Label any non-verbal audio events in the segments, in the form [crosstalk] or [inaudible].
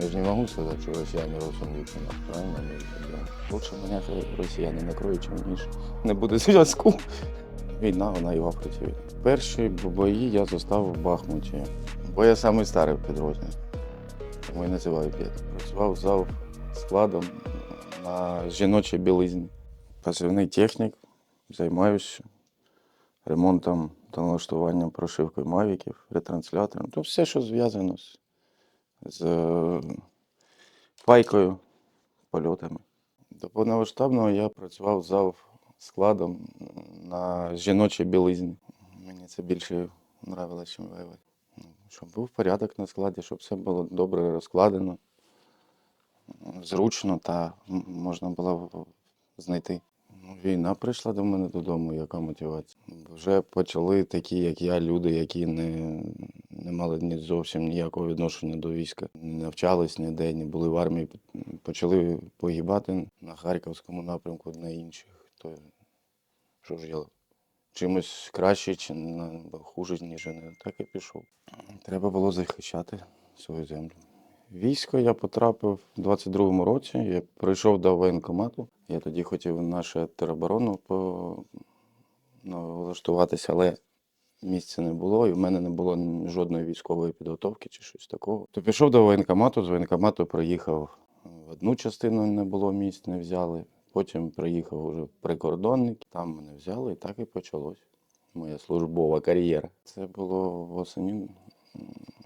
Я же не могу сказать, что россияне розуміють нас, правильно? Лучше мене росіяни накроють, ніж не буде зв'язку. Війна, вона і в. Перші бої я застав в Бахмуті, бо я самий старий в підрозділі. Тому і називають дід. Працював зав складом на жіночій білизні. Позивний технік, займаюся ремонтом та налаштуванням прошивкою мавіків, ретранслятором. То все, що зв'язано з, з е, пайкою, польотами. До повномасштабного я працював зав складом на жіночій білизні. Мені це більше нравилося, ніж воювати. Щоб був порядок на складі, щоб все було добре розкладено, зручно та можна було знайти. Ну, Війна прийшла до мене додому, яка мотивація. Вже почали такі, як я, люди, які не, не мали ні зовсім ніякого відношення до війська, не навчались ніде, не були в армії, почали погибати на Харківському напрямку, на інших. То що ж я чимось краще чи хуже, ніж вони. Так і пішов. Треба було захищати свою землю. Військо я потрапив у 22-му році. Я прийшов до воєнкомату. Я тоді хотів нашу тероборону по... ну, влаштуватися, але місця не було, і в мене не було жодної військової підготовки чи щось такого. То пішов до воєнкомату, з воєнкомату приїхав в одну частину, не було місць, не взяли. Потім приїхав уже прикордонник, там мене взяли, і так і почалось. Моя службова кар'єра. Це було восені,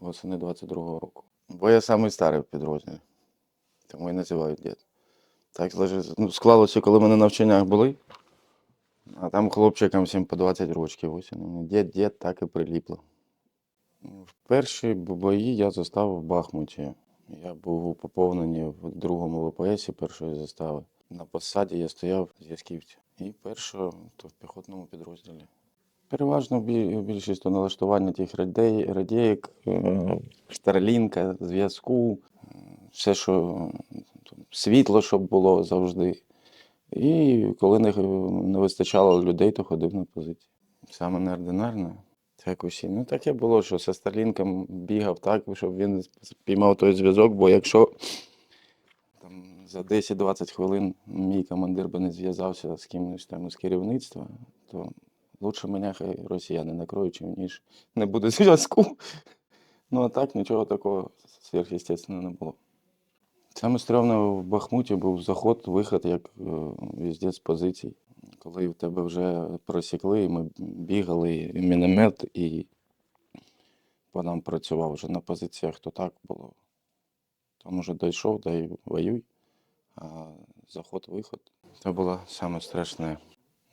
восени 22-го року. Бо я самий старий в підрозділі. Тому і називають дід. Так ну, склалося, коли ми на навчаннях були. А там хлопчикам всім по 20 років. Дід, дід, так і приліпло. В перші бої я застав в Бахмуті. Я був у поповненні в другому ВПСі першої застави. На посаді я стояв зв'язківця. І першого то в піхотному підрозділі. Переважно більшість налаштування тих радей, радієк, е, старлінка, зв'язку, все, що світло, щоб було завжди. І коли не, не вистачало людей, то ходив на позиції. Саме неординарне. Так усі. Ну таке було, що зі Старлінком бігав так, щоб він піймав той зв'язок, бо якщо там, за 10-20 хвилин мій командир би не зв'язався з кимось там з керівництва, то лучше мене хай росіяни накроють, ніж не буде [laughs] зв'язку. Ну а так нічого такого сверхъестественного не було. Саме стрьомне в Бахмуті був заход, виход, як е, везде з позицій. Коли в тебе вже просікли, і ми бігали, і міномет, і по нам працював вже на позиціях, то так було. Там уже дійшов, да й воюй. А заход-виход. Це було саме страшне.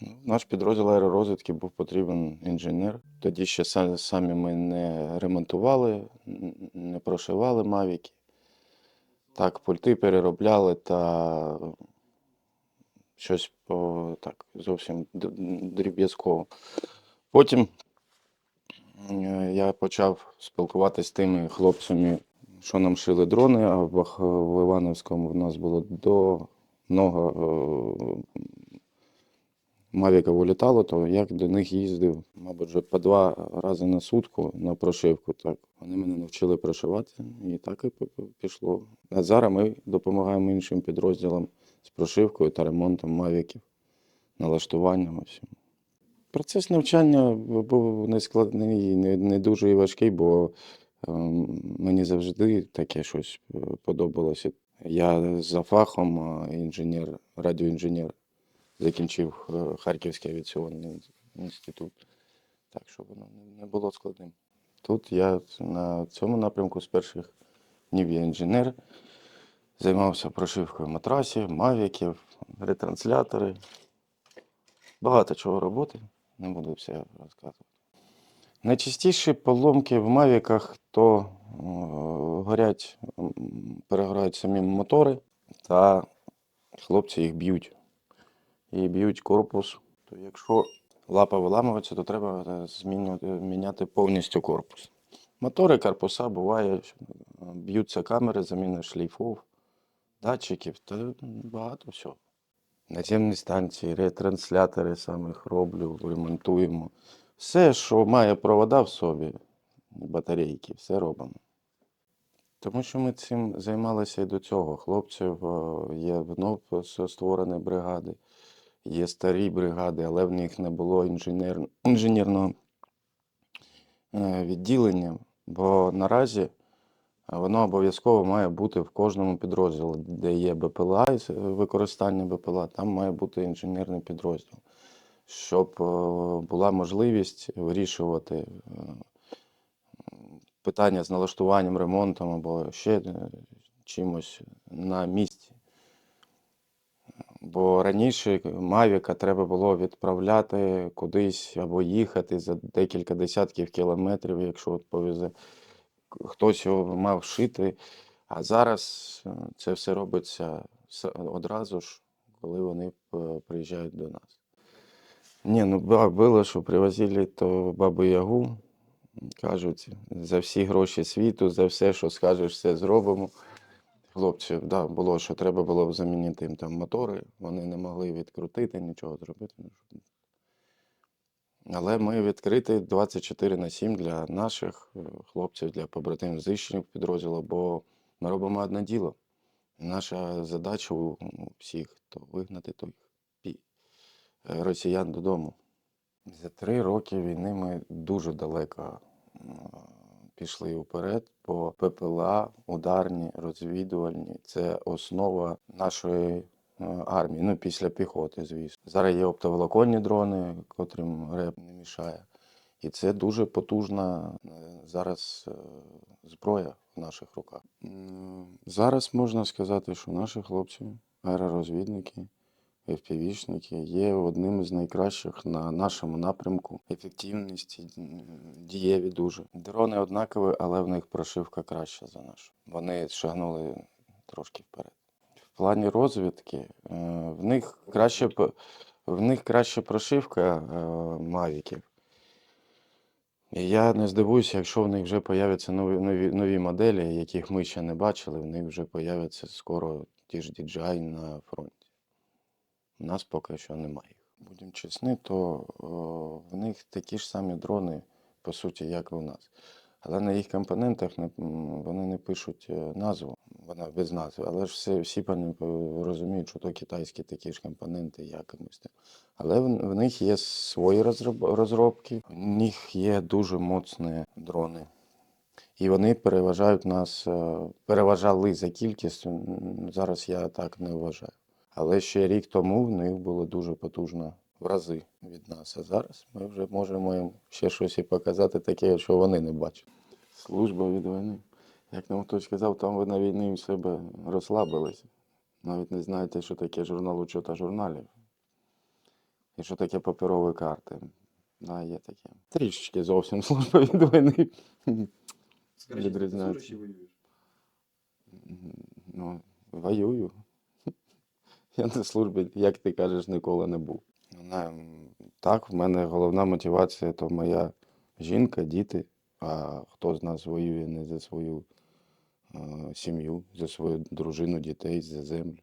Ну, Наш підрозділ аеророзвідки був потрібен інженер. Тоді ще самі ми не ремонтували, не прошивали мавіки. Так, пульти переробляли та щось по так зовсім дріб'язково. Потім е, я почав спілкуватися з тими хлопцями, що нам шили дрони, а в, Івановському в нас було до много Мавіка вилітало, то як до них їздив, мабуть, вже по два рази на сутку на прошивку. Так. Вони мене навчили прошивати, і так і пішло. А зараз ми допомагаємо іншим підрозділам з прошивкою та ремонтом мавіків, налаштуванням усім. Процес навчання був не складний, не, не дуже і важкий, бо ем, мені завжди таке щось е, подобалося. Я за фахом інженер, радіоінженер закінчив е, Харківський авіаційний інститут. Так що воно не- було складним. Тут я на цьому напрямку з перших днів я інженер, займався прошивкою матрасів, мавіків, ретранслятори. Багато чого роботи, не буду все розказувати. Найчастіші поломки в мавіках то е, горять, перегорають самі мотори, та хлопці їх б'ють і б'ють корпус. То якщо лапа виламується, то треба е, змінювати, міняти повністю корпус. Мотори, корпуса буває, е, б'ються камери, заміна шлейфов, датчиків та багато всього. Наземні станції, ретранслятори саме роблю, ремонтуємо. Все, що має провода в собі, батарейки, все робимо. Тому що ми цим займалися і до цього. Хлопців е, є вновь створені бригади, є старі бригади, але в них не було інженер... інженерного е, відділення, бо наразі е, воно обов'язково має бути в кожному підрозділі, де є БПЛА і використання БПЛА, там має бути інженерний підрозділ, щоб е, була можливість вирішувати питання з налаштуванням, ремонтом або ще чимось на місці. Бо раніше Мавіка треба було відправляти кудись або їхати за декілька десятків кілометрів, якщо от повезе. Хтось його мав шити. А зараз е, це все робиться одразу ж, коли вони е, приїжджають до нас. Ні, ну було, що привозили то бабу Ягу, кажуть, за всі гроші світу, за все, що скажеш, все зробимо. Хлопців, да, було, що треба було б замінити їм там мотори, вони не могли відкрутити, нічого зробити. ну. Але ми відкриті 24 на 7 для наших е, хлопців, для побратимів знищених підрозділу, бо ми робимо одне діло. Наша задача у всіх то вигнати тих пі- е, росіян додому. За три роки війни ми дуже далеко пішли вперед, бо ППЛА, ударні, розвідувальні це основа нашої е, армії. Ну, після піхоти, звісно. Зараз є оптоволоконні дрони, котрим РЕП не мішає. І це дуже потужна е, зараз е, зброя в наших руках. Зараз можна сказати, що наші хлопці, аеророзвідники, FPV-шники є одним із найкращих на нашому напрямку. Ефективність, дієві дуже. Дрони однакові, але в них прошивка краща за нашу. Вони шагнули трошки вперед. В плані розвідки е, в них краще в них краща прошивка е, мавіків. Я не здивуюся, якщо в них вже появляться нові, нові, нові моделі, яких ми ще не бачили, в них вже появляться скоро ті ж DJI на фронті. У нас поки що немає. Будемо чесні, то о, в них такі ж самі дрони, по суті, як і у нас. Але на їх компонентах не, вони не пишуть е, назву, вона без назви. Але ж всі, пані розуміють, що то китайські такі ж компоненти, як і ми. Але в, в них є свої розроб, розробки, в них є дуже моцні дрони. І вони переважають нас, е, переважали за кількістю. Зараз я так не вважаю. Але ще рік тому в них було дуже потужно в рази від нас. А зараз ми вже можемо їм ще щось і показати таке, що вони не бачать. Служба від війни. Як нам хтось сказав, там ви на війні у себе розслабилися. Навіть не знаєте, що таке журнал учота журналів. І що таке паперові карти. Да, є таке. Трішечки зовсім [laughs] служба від війни. Скажіть, ти служиш воюєш? Ну, воюю. Я на службі, як ти кажеш, ніколи не був. Не Так, в мене головна мотивація то моя жінка, діти. А хто з нас воює не за свою е, сім'ю, за свою дружину, дітей, за землю.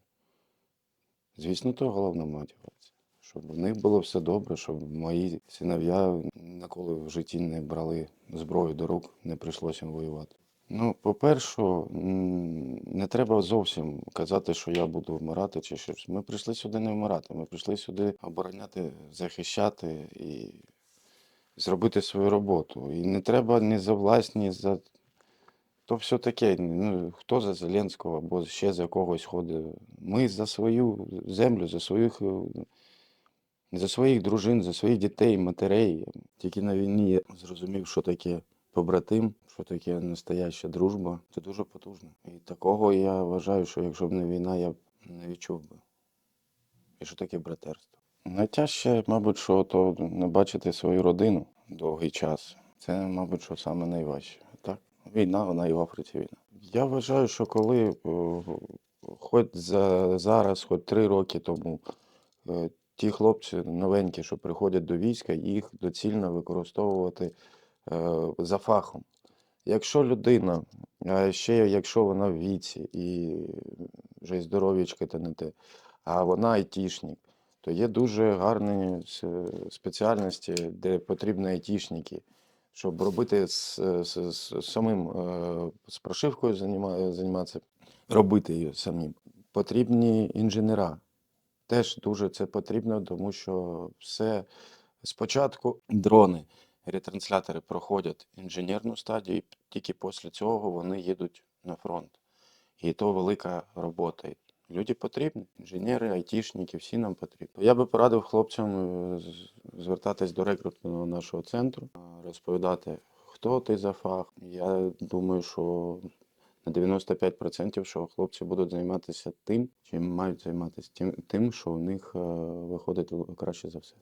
Звісно, то головна мотивація. Щоб в них було все добре, щоб мої синов'я ніколи в житті не брали зброю до рук, не прийшлося їм воювати. Ну, по-перше, не треба зовсім казати, що я буду вмирати чи щось. Ми прийшли сюди не вмирати. Ми прийшли сюди обороняти, захищати і зробити свою роботу. І не треба ні за власть, ні за. То все таке. Ну, хто за Зеленського або ще за когось ходить. Ми за свою землю, за своїх, за своїх дружин, за своїх дітей, матерей. Тільки на війні я зрозумів, що таке побратим, що таке настояща дружба. Це дуже потужно. І такого я вважаю, що якщо б не війна, я б не відчув би. І що таке братерство? Найтяжче, мабуть, що то не бачити свою родину довгий час. Це, мабуть, що саме найважче. Так? Війна, вона і в Африці війна. Я вважаю, що коли е, хоч за, зараз, хоч три роки тому, е, ті хлопці новенькі, що приходять до війська, їх доцільно використовувати за фахом. Якщо людина, а ще якщо вона в віці і вже здоров'ячка та не те, а вона айтішник, то є дуже гарні спеціальності, де потрібні айтішники, щоб робити з, з, з самим е, з прошивкою займатися, робити її самим. Потрібні інженера. Теж дуже це потрібно, тому що все спочатку дрони, ретранслятори проходять інженерну стадію, і тільки після цього вони їдуть на фронт. І то велика робота. Люди потрібні, інженери, айтішники, всі нам потрібні. Я би порадив хлопцям е, звертатись до рекрутного нашого центру, е, розповідати, хто ти за фах. Я думаю, що на 95% що хлопці будуть займатися тим, чим мають займатися, тим, тим що у них е, виходить краще за все.